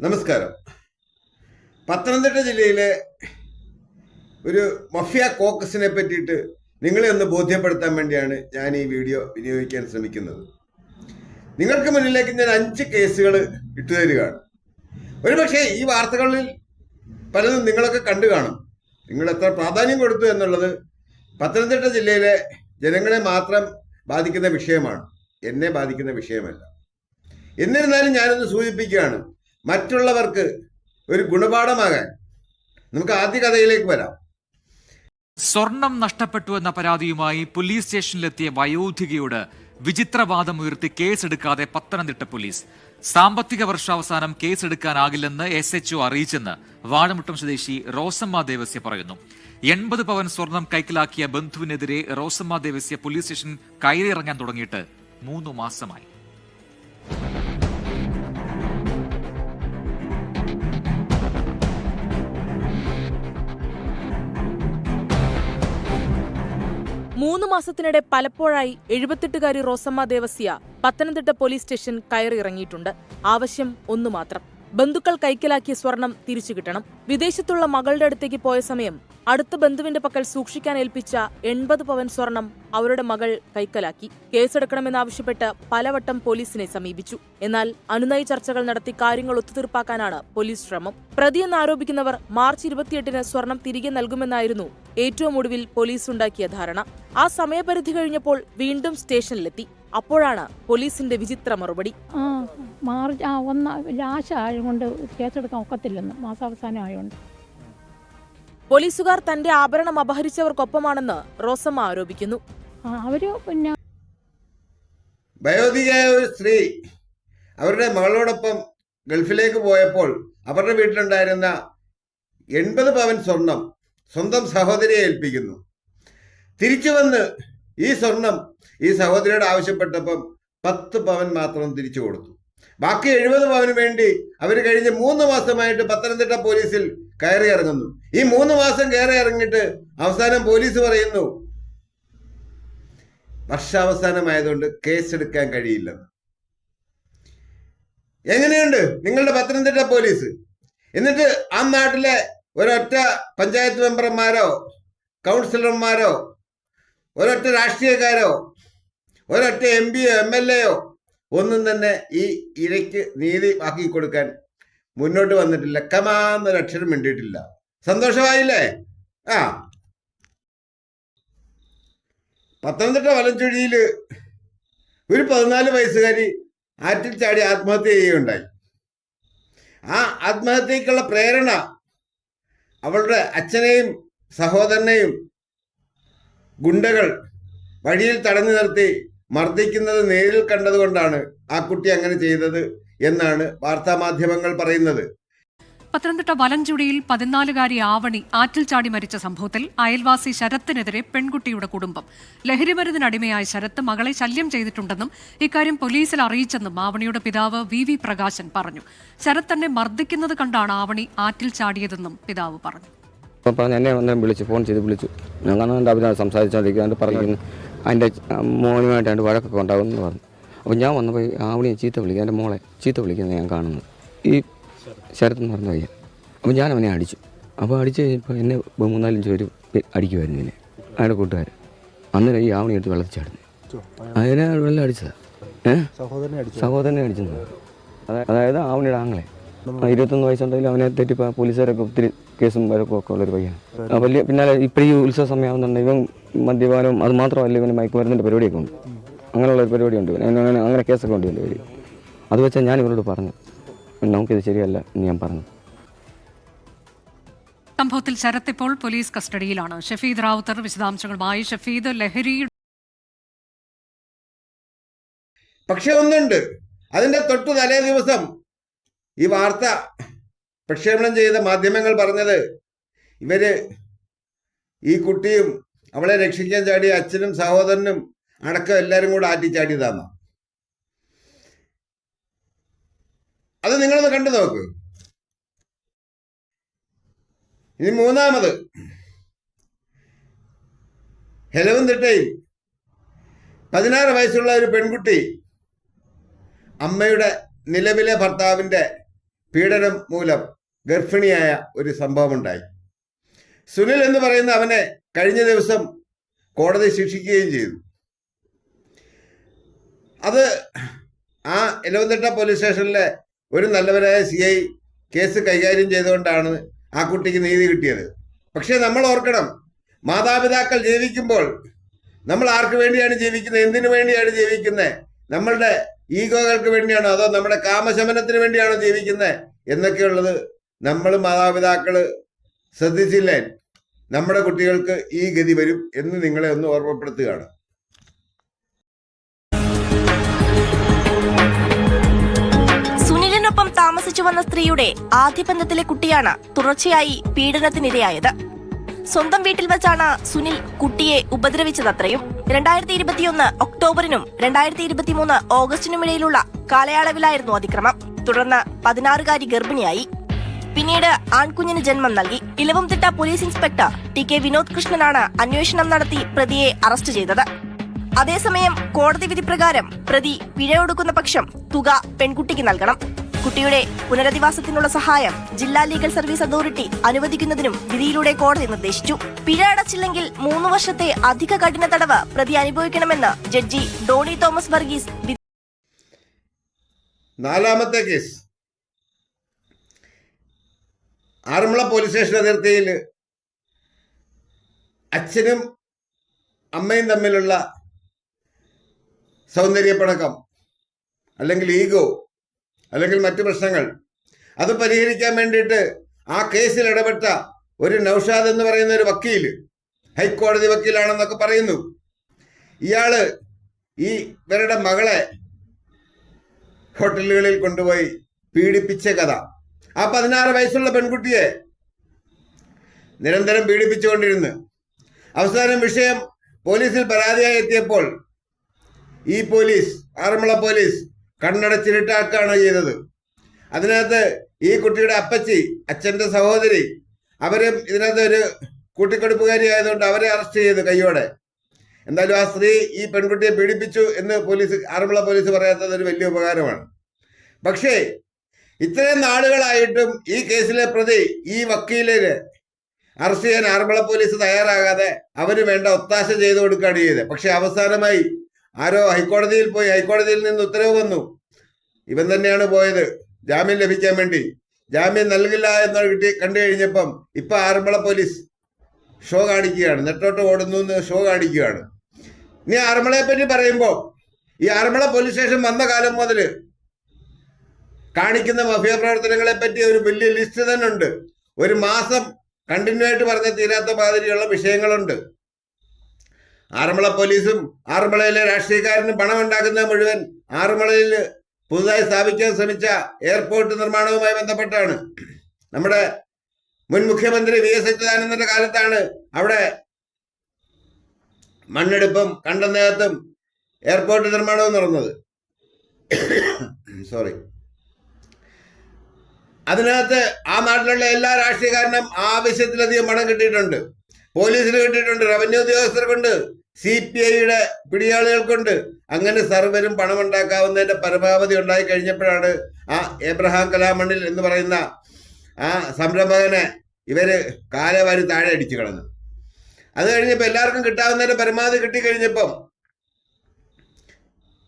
നമസ്കാരം. പത്തനംതിട്ട ജില്ലയിലെ ഒരു മഫിയ കോക്കസിനെ പറ്റിയിട്ട് നിങ്ങളെ ഒന്ന് ബോധ്യപ്പെടുത്താൻ വേണ്ടിയാണ് ഞാൻ ഈ വീഡിയോ വിനിയോഗിക്കാൻ ശ്രമിക്കുന്നത്. നിങ്ങൾക്ക് മുന്നിലേക്ക് ഞാൻ അഞ്ച് കേസുകൾ ഇട്ടുതരികയാണ് ഒരുപക്ഷെ ഈ വാർത്തകളിൽ പലതും നിങ്ങളൊക്കെ കണ്ടു കാണും. നിങ്ങൾ എത്ര പ്രാധാന്യം കൊടുത്തു എന്നുള്ളത് പത്തനംതിട്ട ജില്ലയിലെ ജനങ്ങളെ മാത്രം ബാധിക്കുന്ന വിഷയമാണ്. എന്നെ ബാധിക്കുന്ന വിഷയമല്ല. എന്നിരുന്നാലും ഞാനൊന്ന് സൂചിപ്പിക്കുകയാണ്. മറ്റുള്ളവർക്ക് ഒരു ഗുണപാഠമാകാൻ. നമുക്ക് ആദ്യ കഥയിലേക്ക് വരാം. സ്വർണം നഷ്ടപ്പെട്ടു എന്ന പരാതിയുമായി പോലീസ് സ്റ്റേഷനിലെത്തിയ വയോധികയോട് വിചിത്രവാദം ഉയർത്തി കേസെടുക്കാതെ പത്തനംതിട്ട പോലീസ്. സാമ്പത്തിക വർഷാവസാനം കേസെടുക്കാനാകില്ലെന്ന് എസ് എച്ച് ഒ അറിയിച്ചെന്ന് വാഴമുട്ടം സ്വദേശി റോസമ്മ ദേവസ്യ പറയുന്നു. എൺപത് പവൻ സ്വർണം കൈക്കലാക്കിയ ബന്ധുവിനെതിരെ റോസമ്മ ദേവസ്യ പോലീസ് സ്റ്റേഷൻ കയറിയിറങ്ങാൻ തുടങ്ങിയിട്ട് മൂന്ന് മാസമായി. മൂന്ന് മാസത്തിനിടെ പലപ്പോഴായി എഴുപത്തെട്ടുകാരി റോസമ്മ ദേവസ്യ പത്തനംതിട്ട പോലീസ് സ്റ്റേഷൻ കയറിയിറങ്ങിയിട്ടുണ്ട്. ആവശ്യം ഒന്നു മാത്രം. ബന്ധുക്കൾ കൈക്കലാക്കിയ സ്വർണം തിരിച്ചു കിട്ടണം. വിദേശത്തുള്ള മകളുടെ അടുത്തേക്ക് പോയ സമയം അടുത്ത ബന്ധുവിന്റെ പക്കൽ സൂക്ഷിക്കാൻ ഏൽപ്പിച്ച എൺപത് പവൻ സ്വർണം അവരുടെ മകൾ കൈക്കലാക്കി. കേസെടുക്കണമെന്നാവശ്യപ്പെട്ട് പലവട്ടം പോലീസിനെ സമീപിച്ചു. എന്നാൽ അനുനയ ചർച്ചകൾ നടത്തി കാര്യങ്ങൾ ഒത്തുതീർപ്പാക്കാനാണ് പോലീസ് ശ്രമം. പ്രതിയെന്നാരോപിക്കുന്നവർ മാർച്ച് ഇരുപത്തിയെട്ടിന് സ്വർണം തിരികെ നൽകുമെന്നായിരുന്നു ഏറ്റവും ഒടുവിൽ പോലീസ് ഉണ്ടാക്കിയ ധാരണ. ആ സമയപരിധി കഴിഞ്ഞപ്പോൾ വീണ്ടും സ്റ്റേഷനിലെത്തി. അപ്പോഴാണ് പോലീസിന്റെ വിചിത്ര മറുപടി. ആ മാർച്ച് ആ ഒന്ന് ലാശ ആയതുകൊണ്ട് കേസെടുക്കാൻ ഒക്കത്തില്ലെന്ന് മാസാവസാനം ആയതുകൊണ്ട് പോലീസുകാർ തന്റെ ആഭരണം അപഹരിച്ചവർക്കൊപ്പമാണെന്ന് റോസമ്മ ആരോപിക്കുന്നു. ആ പിന്നെ വയോധികയായ ഒരു സ്ത്രീ അവരുടെ മകളോടൊപ്പം ഗൾഫിലേക്ക് പോയപ്പോൾ അവരുടെ വീട്ടിലുണ്ടായിരുന്ന എൺപത് പവൻ സ്വർണം സ്വന്തം സഹോദരിയെ ഏൽപ്പിക്കുന്നു. തിരിച്ചു വന്ന് ഈ സ്വർണം ഈ സഹോദരിയോട് ആവശ്യപ്പെട്ടപ്പം പത്ത് പവൻ മാത്രം തിരിച്ചു കൊടുത്തു. ബാക്കി എഴുപത് പവന് വേണ്ടി അവർ കഴിഞ്ഞ മൂന്ന് മാസമായിട്ട് പത്തനംതിട്ട പോലീസിൽ കയറി ഇറങ്ങുന്നു. ഈ മൂന്ന് മാസം കയറി ഇറങ്ങിയിട്ട് അവസാനം പോലീസ് പറയുന്നു വർഷാവസാനമായതുകൊണ്ട് കേസെടുക്കാൻ കഴിയില്ലെന്ന് എങ്ങനെയുണ്ട് നിങ്ങളുടെ പത്തനംതിട്ട പോലീസ്? എന്നിട്ട് ആ നാട്ടിലെ ഒരൊറ്റ പഞ്ചായത്ത് മെമ്പർമാരോ കൗൺസിലർമാരോ ഒരൊറ്റ രാഷ്ട്രീയക്കാരോ ഒരൊറ്റ എം പിയോ എം എൽ എയോ ഒന്നും തന്നെ ഈ ഇരയ്ക്ക് നീതി ആക്കി കൊടുക്കാൻ മുന്നോട്ട് വന്നിട്ടില്ല. കമാന്നൊരു അക്ഷരം മിണ്ടിയിട്ടില്ല. സന്തോഷമായില്ലേ? ആ. പത്തനംതിട്ട വലഞ്ചുഴിയിൽ ഒരു പതിനാല് വയസ്സുകാരി ആറ്റിൽ ചാടി ആത്മഹത്യ ചെയ്യുകയുണ്ടായി. ആ ആത്മഹത്യക്കുള്ള പ്രേരണ അവളുടെ അച്ഛനെയും സഹോദരനെയും ഗുണ്ടകൾ വഴിയിൽ തടഞ്ഞു നിർത്തി മർദ്ദിക്കുന്നത് നേരിൽ കണ്ടതുകൊണ്ടാണ് ആ കുട്ടി അങ്ങനെ ചെയ്തത് എന്നാണ് വാർത്താമാധ്യമങ്ങൾ പറയുന്നത്. പത്തനംതിട്ട വലഞ്ചുടിയിൽ പതിനാലുകാരി ആവണി ആറ്റിൽ ചാടി മരിച്ച സംഭവത്തിൽ അയൽവാസി ശരത്തിനെതിരെ പെൺകുട്ടിയുടെ കുടുംബം. ലഹരിമരുന്നിനടിമയായ ശരത്ത് മകളെ ശല്യം ചെയ്തിട്ടുണ്ടെന്നും ഇക്കാര്യം പോലീസിൽ അറിയിച്ചെന്നും ആവണിയുടെ പിതാവ് വി വി പ്രകാശൻ പറഞ്ഞു. ശരത് തന്നെ മർദ്ദിക്കുന്നത് കണ്ടാണ് ആവണി ആറ്റിൽ ചാടിയതെന്നും പിതാവ് പറഞ്ഞു. അപ്പോൾ പറഞ്ഞ് എന്നെ വന്ന് വിളിച്ചു ഫോൺ ചെയ്ത് വിളിച്ചു. ഞാൻ കാണാണ്ട് അവരാണ് സംസാരിച്ചുകൊണ്ടിരിക്കുന്നത് പറഞ്ഞു അതിന്റെ മോനുമായിട്ട് അതിന്റെ വഴക്കൊക്കെ ഉണ്ടാകുമെന്ന് പറഞ്ഞു. അപ്പോൾ ഞാൻ വന്നപ്പോൾ ആവണിയെ ചീത്ത വിളിക്കുക എന്റെ മോളെ ചീത്ത വിളിക്കുന്നത് ഞാൻ കാണുന്നത് ഈ ശരത്ത് എന്ന് പറഞ്ഞ പയ്യൻ. അപ്പോൾ ഞാൻ അവനെ അടിച്ചു. അപ്പോൾ അടിച്ച് കഴിഞ്ഞപ്പോൾ എന്നെ മൂന്നാലഞ്ച് പേര് അടിക്കുമായിരുന്നു എന്നെ അയാളുടെ കൂട്ടുകാർ. അന്നേരം ഈ ആവണി എടുത്ത് വെള്ളത്തിൽ ചാടുന്നു. അതിനെ വെള്ളം അടിച്ചതാണ് ഏഹ് സഹോദരനെ അടിച്ചത്. അതാ- അതായത് ആവണിയുടെ ആങ്ങളെ. ഇരുപത്തൊന്ന് വയസ്സുണ്ടെങ്കിൽ അവനെ തെറ്റി പോലീസുകാരൊക്കെ ഒത്തിരി കേസും വരക്കും ഒക്കെ ഉള്ളൊരു പയ്യൻ വലിയ പിന്നാലെ ഇപ്പം ഈ ഉത്സവ സമയമാകുന്നുണ്ടെങ്കിലും ഇവൻ മദ്യപാനം അത് മാത്രമല്ല ഇവന് മയക്കുമരുന്നിന്റെ പരിപാടിയൊക്കെ ഉണ്ട്. അങ്ങനെയുള്ള ഒരു പരിപാടിയുണ്ട് അങ്ങനെ അങ്ങനെ കേസൊക്കെ ഉണ്ട് എന്റെ പേര് അത് വെച്ചാൽ ഞാൻ ഇവരോട് പറഞ്ഞു. നമുക്കിത് ശരിയല്ല എന്ന് ഞാൻ പറഞ്ഞു. സംഭവത്തിൽ ശരത് ഇപ്പോൾ പോലീസ് കസ്റ്റഡിയിലാണ്. ഷഫീദ് റാവുത്തർ വിശദാംശങ്ങളുമായി ഷഫീദ് ലഹരി പക്ഷെ ഒന്നുണ്ട്. അതിന്റെ തൊട്ട് തലേ ദിവസം ഈ വാർത്ത പ്രക്ഷേപണം ചെയ്ത മാധ്യമങ്ങൾ പറഞ്ഞത് ഇവർ ഈ കുട്ടിയും അവളെ രക്ഷിക്കാൻ ചാടിയ അച്ഛനും സഹോദരനും അടക്കം എല്ലാവരും കൂടെ ആറ്റിച്ചാടിയതാന്ന അത് നിങ്ങളൊന്ന് കണ്ടു നോക്ക്. ഇനി മൂന്നാമത്. ഹെലവന്തിട്ടയിൽ പതിനാറ് വയസ്സുള്ള ഒരു പെൺകുട്ടി അമ്മയുടെ നിലവിലെ ഭർത്താവിന്റെ പീഡനം മൂലം ഗർഭിണിയായ ഒരു സംഭവമുണ്ടായി. സുനിൽ എന്ന് പറയുന്ന അവനെ കഴിഞ്ഞ ദിവസം കോടതി ശിക്ഷിക്കുകയും ചെയ്തു. അത് ആ എലവന്തിട്ട പോലീസ് സ്റ്റേഷനിലെ ഒരു നല്ലവരായ സി ഐ കേസ് കൈകാര്യം ചെയ്തുകൊണ്ടാണ് ആ കുട്ടിക്ക് നീതി കിട്ടിയത്. പക്ഷെ നമ്മൾ ഓർക്കണം മാതാപിതാക്കൾ ജീവിക്കുമ്പോൾ നമ്മൾ ആർക്ക് വേണ്ടിയാണ് ജീവിക്കുന്നത് എന്തിനു വേണ്ടിയാണ് ജീവിക്കുന്നത്? നമ്മളുടെ ഈഗോകൾക്ക് വേണ്ടിയാണോ? അതോ നമ്മുടെ കാമശമനത്തിന് വേണ്ടിയാണോ ജീവിക്കുന്നത് എന്നൊക്കെയുള്ളത് നമ്മൾ മാതാപിതാക്കൾ ശ്രദ്ധിച്ചില്ലേ? നമ്മുടെ കുട്ടികൾക്ക് ഈ ഗതി വരും എന്ന് നിങ്ങളെ ഒന്ന് ഓർമ്മപ്പെടുത്തുകയാണ്. സുനിലിനൊപ്പം താമസിച്ചു വന്ന സ്ത്രീയുടെ ആദ്യ ബന്ധത്തിലെ കുട്ടിയാണ് തുടർച്ചയായി പീഡനത്തിനിരയായത്. സ്വന്തം വീട്ടിൽ വെച്ചാണ് സുനിൽ കുട്ടിയെ ഉപദ്രവിച്ചതത്രയും. രണ്ടായിരത്തി ഇരുപത്തിയൊന്ന് ഒക്ടോബറിനും രണ്ടായിരത്തി ഇരുപത്തിമൂന്ന് ഓഗസ്റ്റിനുമിടയിലുള്ള കാലയളവിലായിരുന്നു അതിക്രമം. തുടർന്ന് പതിനാറുകാരി ഗർഭിണിയായി. പിന്നീട് ആൺകുഞ്ഞിന് ജന്മം നൽകി. Elavumthitta police inspector T K Vinod കൃഷ്ണനാണ് അന്വേഷണം നടത്തി പ്രതിയെ അറസ്റ്റ് ചെയ്തത്. അതേസമയം കോടതി വിധി പ്രകാരം പ്രതി പിഴയൊടുക്കുന്ന പക്ഷം തുക പെൺകുട്ടിക്ക് നൽകണം. കുട്ടിയുടെ പുനരധിവാസത്തിനുള്ള സഹായം ജില്ലാ ലീഗൽ സർവീസ് അതോറിറ്റി അനുവദിക്കുന്നതിനും വിധിയിലൂടെ കോടതി നിർദ്ദേശിച്ചു. പിഴ അടച്ചില്ലെങ്കിൽ മൂന്ന് വർഷത്തെ അധിക കഠിന തടവ് പ്രതി അനുഭവിക്കണമെന്ന് ജഡ്ജി ഡോണി തോമസ് വർഗീസ് നാലാമത്തെ കേസ്. ആറന്മുള പോലീസ് സ്റ്റേഷൻ അതിർത്തിയിൽ അച്ഛനും അമ്മയും തമ്മിലുള്ള സൗന്ദര്യപ്പണക്കം അല്ലെങ്കിൽ ഈഗോ അല്ലെങ്കിൽ മറ്റു പ്രശ്നങ്ങൾ. അത് പരിഹരിക്കാൻ വേണ്ടിയിട്ട് ആ കേസിൽ ഇടപെട്ട ഒരു നൌഷാദ് എന്ന് പറയുന്ന ഒരു വക്കീൽ ഹൈക്കോടതി വക്കീലാണെന്നൊക്കെ പറയുന്നു. ഇയാൾ ഈ ഇവരുടെ മകളെ ഹോട്ടലുകളിൽ കൊണ്ടുപോയി പീഡിപ്പിച്ച കഥ. ആ പതിനാറ് വയസ്സുള്ള പെൺകുട്ടിയെ നിരന്തരം പീഡിപ്പിച്ചുകൊണ്ടിരുന്നു. അവസാനം വിഷയം പോലീസിൽ പരാതിയായി എത്തിയപ്പോൾ ഈ പോലീസ് ആറന്മുള പോലീസ് കണ്ണടച്ചിരുട്ടാക്കുകയാണ് ചെയ്തത്. അതിനകത്ത് ഈ കുട്ടിയുടെ അപ്പച്ചി അച്ഛന്റെ സഹോദരി അവരും ഇതിനകത്ത് ഒരു കൂട്ടിക്കൊടുപ്പുകാരി ആയതുകൊണ്ട് അവരെ അറസ്റ്റ് ചെയ്തു കയ്യോടെ. എന്തായാലും ആ സ്ത്രീ ഈ പെൺകുട്ടിയെ പീഡിപ്പിച്ചു എന്ന് പോലീസ് ആറന്മുള പോലീസ് പറയാത്തത് ഒരു വലിയ ഉപകാരമാണ്. പക്ഷേ ഇത്രയും നാളുകളായിട്ടും ഈ കേസിലെ പ്രതി ഈ വക്കീലിന് അറസ്റ്റ് ചെയ്യാൻ ആറന്മുള പോലീസ് തയ്യാറാകാതെ അവന് വേണ്ട ഒത്താശ ചെയ്തു കൊടുക്കുകയാണ് ചെയ്തത്. പക്ഷെ അവസാനമായി ആരോ ഹൈക്കോടതിയിൽ പോയി ഹൈക്കോടതിയിൽ നിന്ന് ഉത്തരവ് വന്നു. ഇവൻ തന്നെയാണ് പോയത്. ജാമ്യം ലഭിക്കാൻ വേണ്ടി. ജാമ്യം നൽകില്ല എന്ന് കിട്ടി കണ്ടു കഴിഞ്ഞപ്പം ഇപ്പൊ ആറന്മുള പോലീസ് ഷോ കാണിക്കുകയാണ്. നെട്ടോട്ട് ഓടുന്നു എന്ന് ഷോ കാണിക്കുകയാണ്. ഇനി ആറന്മുളയെ പറ്റി പറയുമ്പോൾ ഈ ആറന്മുള പോലീസ് സ്റ്റേഷൻ വന്ന കാലം മുതൽ കാണിക്കുന്ന മഫിയ പ്രവർത്തനങ്ങളെ പറ്റി ഒരു വലിയ ലിസ്റ്റ് തന്നെ ഉണ്ട്. ഒരു മാസം കണ്ടിന്യൂ ആയിട്ട് പറഞ്ഞ തീരാത്ത മാതിരിയുള്ള വിഷയങ്ങളുണ്ട്. ആറന്മുള പോലീസും ആറന്മുളയിലെ രാഷ്ട്രീയക്കാരനും പണം ഉണ്ടാക്കുന്ന മുഴുവൻ ആറന്മുളയിൽ പുതുതായി സ്ഥാപിക്കാൻ ശ്രമിച്ച എയർപോർട്ട് നിർമ്മാണവുമായി ബന്ധപ്പെട്ടാണ്. നമ്മുടെ മുൻ മുഖ്യമന്ത്രി വി എസ് അച്യുതാനന്ദന്റെ കാലത്താണ് അവിടെ മണ്ണെടുപ്പും കണ്ടനേകത്തും എയർപോർട്ട് നിർമ്മാണവും നടന്നത്. സോറി അതിനകത്ത് ആ നാട്ടിലുള്ള എല്ലാ രാഷ്ട്രീയക്കാരനും ആവശ്യത്തിലധികം പണം കിട്ടിയിട്ടുണ്ട്. പോലീസിന് കിട്ടിയിട്ടുണ്ട് റവന്യൂ ഉദ്യോഗസ്ഥർക്കുണ്ട്. സി പി ഐയുടെ പിടിയാളുകൾക്കുണ്ട്. അങ്ങനെ സർവരും പണം ഉണ്ടാക്കാവുന്നതിന്റെ പരമാവധി ഉണ്ടായി കഴിഞ്ഞപ്പോഴാണ് ആ എബ്രഹാം കലാമണ്ണിൽ എന്ന് പറയുന്ന ആ സംരംഭകനെ ഇവർ കാലവാരി താഴെ അടിച്ചു കളഞ്ഞു. അത് കഴിഞ്ഞപ്പോൾ എല്ലാവർക്കും കിട്ടാവുന്നതിന്റെ പരമാവധി കിട്ടിക്കഴിഞ്ഞപ്പം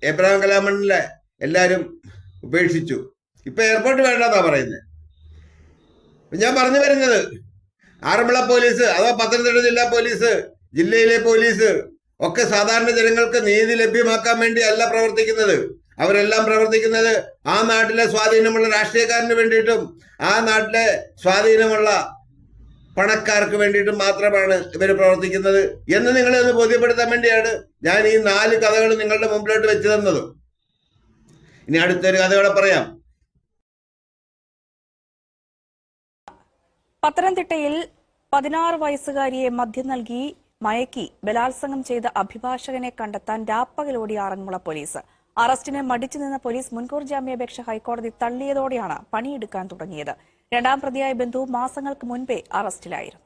എബ്രഹാം കലാമണ്ണിലെ എല്ലാവരും ഉപേക്ഷിച്ചു. ഇപ്പൊ എയർപോർട്ട് വേണ്ടെന്നാ പറയുന്നത് ഞാൻ പറഞ്ഞു വരുന്നത് ആറന്മുള പോലീസ് അഥവാ പത്തനംതിട്ട ജില്ലാ പോലീസ് ജില്ലയിലെ പോലീസ് ഒക്കെ സാധാരണ ജനങ്ങൾക്ക് നീതി ലഭ്യമാക്കാൻ വേണ്ടി അല്ല പ്രവർത്തിക്കുന്നത്. അവരെല്ലാം പ്രവർത്തിക്കുന്നത് ആ നാട്ടിലെ സ്വാധീനമുള്ള രാഷ്ട്രീയക്കാരന് വേണ്ടിയിട്ടും ആ നാട്ടിലെ സ്വാധീനമുള്ള പണക്കാർക്ക് വേണ്ടിയിട്ടും മാത്രമാണ് ഇവർ പ്രവർത്തിക്കുന്നത് എന്ന് നിങ്ങളെ ഒന്ന് ബോധ്യപ്പെടുത്താൻ വേണ്ടിയാണ് ഞാൻ ഈ നാല് കഥകൾ നിങ്ങളുടെ മുമ്പിലോട്ട് വെച്ചു തന്നത്. ഇനി അടുത്തൊരു കഥകളെ പറയാം. പത്തനംതിട്ടയിൽ പതിനാറ് വയസ്സുകാരിയെ മദ്യം നൽകി മയക്കി ബലാത്സംഗം ചെയ്ത അഭിഭാഷകനെ കണ്ടെത്താൻ രാപ്പകലോടി ആറന്മുള പോലീസ്. അറസ്റ്റിന് മടിച്ചു നിന്ന പോലീസ് മുൻകൂർ ജാമ്യാപേക്ഷ ഹൈക്കോടതി തള്ളിയതോടെയാണ് പണിയെടുക്കാൻ തുടങ്ങിയത്. രണ്ടാം പ്രതിയായ ബന്ധു മാസങ്ങൾക്ക് മുൻപേ അറസ്റ്റിലായിരുന്നു.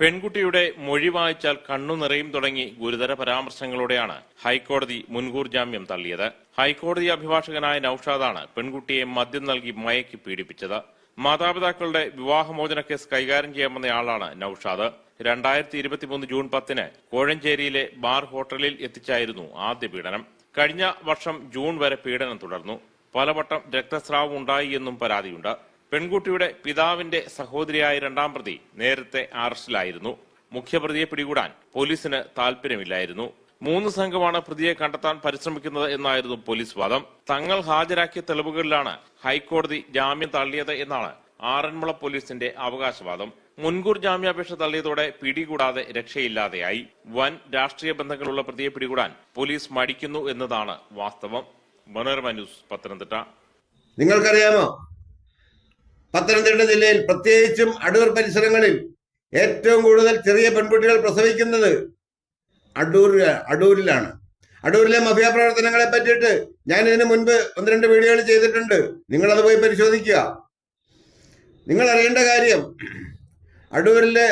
പെൺകുട്ടിയുടെ മൊഴി വായിച്ചാൽ കണ്ണു നിറയും തുടങ്ങി ഗുരുതര പരാമർശങ്ങളോടെയാണ് ഹൈക്കോടതി മുൻകൂർ ജാമ്യം തള്ളിയത്. ഹൈക്കോടതി അഭിഭാഷകനായ നൌഷാദാണ് പെൺകുട്ടിയെ മദ്യം നൽകി മയക്കി പീഡിപ്പിച്ചത്. മാതാപിതാക്കളുടെ വിവാഹമോചന കേസ് കൈകാര്യം ചെയ്യാമെന്നയാളാണ് നൌഷാദ്. രണ്ടായിരത്തി ഇരുപത്തിമൂന്ന് ജൂൺ പത്തിന് കോഴഞ്ചേരിയിലെ ബാർ ഹോട്ടലിൽ എത്തിച്ചായിരുന്നു ആദ്യ പീഡനം. കഴിഞ്ഞ വർഷം ജൂൺ വരെ പീഡനം തുടർന്നു. പലവട്ടം രക്തസ്രാവം ഉണ്ടായി എന്നും പരാതിയുണ്ട്. പെൺകുട്ടിയുടെ പിതാവിന്റെ സഹോദരിയായ രണ്ടാം പ്രതി നേരത്തെ അറസ്റ്റിലായിരുന്നു. മുഖ്യപ്രതിയെ പിടികൂടാൻ പോലീസിന് താൽപര്യമില്ലായിരുന്നു മൂന്ന് സംഘമാണ് പ്രതിയെ കണ്ടെത്താൻ പരിശ്രമിക്കുന്നത് എന്നായിരുന്നു പോലീസ് വാദം. തങ്ങൾ ഹാജരാക്കിയ തെളിവുകളിലാണ് ഹൈക്കോടതി ജാമ്യം തള്ളിയത് എന്നാണ് ആറന്മുള പോലീസിന്റെ അവകാശവാദം. മുൻകൂർ ജാമ്യാപേക്ഷ തള്ളിയതോടെ പിടികൂടാതെ രക്ഷയില്ലാതെയായി. വൻ രാഷ്ട്രീയ ബന്ധങ്ങളുള്ള പ്രതിയെ പിടികൂടാൻ പോലീസ് മടിക്കുന്നു എന്നതാണ് വാസ്തവം. മനോരമ ന്യൂസ് പത്തനംതിട്ട. നിങ്ങൾക്കറിയാമോ? പത്തനംതിട്ട ജില്ലയിൽ പ്രത്യേകിച്ചും അടൂർ പരിസരങ്ങളിൽ ഏറ്റവും കൂടുതൽ ചെറിയ പെൺകുട്ടികൾ പ്രസവിക്കുന്നത് അടൂർ അടൂരിലാണ്. അടൂരിലെ മഫിയ പ്രവർത്തനങ്ങളെ പറ്റിയിട്ട് ഞാൻ ഇതിനു മുൻപ് ഒന്ന് രണ്ട് വീഡിയോകൾ ചെയ്തിട്ടുണ്ട്. നിങ്ങളത് പോയി പരിശോധിക്കുക. നിങ്ങൾ അറിയേണ്ട കാര്യം അടൂരിലെ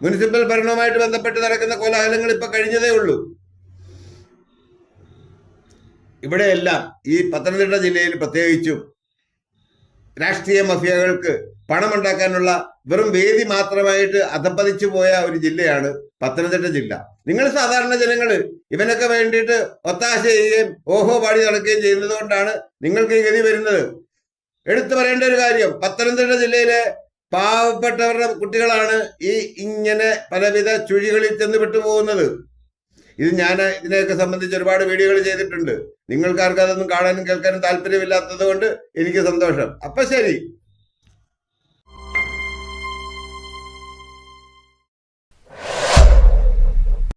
മുനിസിപ്പൽ ഭരണവുമായിട്ട് ബന്ധപ്പെട്ട് നടക്കുന്ന കോലാഹലങ്ങൾ ഇപ്പൊ കഴിഞ്ഞതേ ഉള്ളൂ. ഇവിടെയെല്ലാം ഈ പത്തനംതിട്ട ജില്ലയിൽ പ്രത്യേകിച്ചും രാഷ്ട്രീയ മഫിയകൾക്ക് പണമുണ്ടാക്കാനുള്ള വെറും വേദി മാത്രമായിട്ട് അധപ്പതിച്ചു പോയ ഒരു ജില്ലയാണ് പത്തനംതിട്ട ജില്ല. നിങ്ങൾ സാധാരണ ജനങ്ങൾ ഇവനൊക്കെ വേണ്ടിയിട്ട് ഒത്താശ ചെയ്യുകയും ഓഹോ പാടി നടക്കുകയും ചെയ്യുന്നത് കൊണ്ടാണ് നിങ്ങൾക്ക് ഈ ഗതി വരുന്നത്. എടുത്തു പറയേണ്ട ഒരു കാര്യം പത്തനംതിട്ട ജില്ലയിലെ പാവപ്പെട്ടവരുടെ കുട്ടികളാണ് ഈ ഇങ്ങനെ പലവിധ ചുഴികളിൽ ചെന്ന് വിട്ടുപോകുന്നത് ഇത് ഞാൻ ഇതിനെയൊക്കെ സംബന്ധിച്ച് ഒരുപാട് വീഡിയോകൾ ചെയ്തിട്ടുണ്ട്. നിങ്ങൾക്കാർക്ക് അതൊന്നും കാണാനും കേൾക്കാനും താല്പര്യമില്ലാത്തത് കൊണ്ട് എനിക്ക് സന്തോഷം. അപ്പൊ ശരി.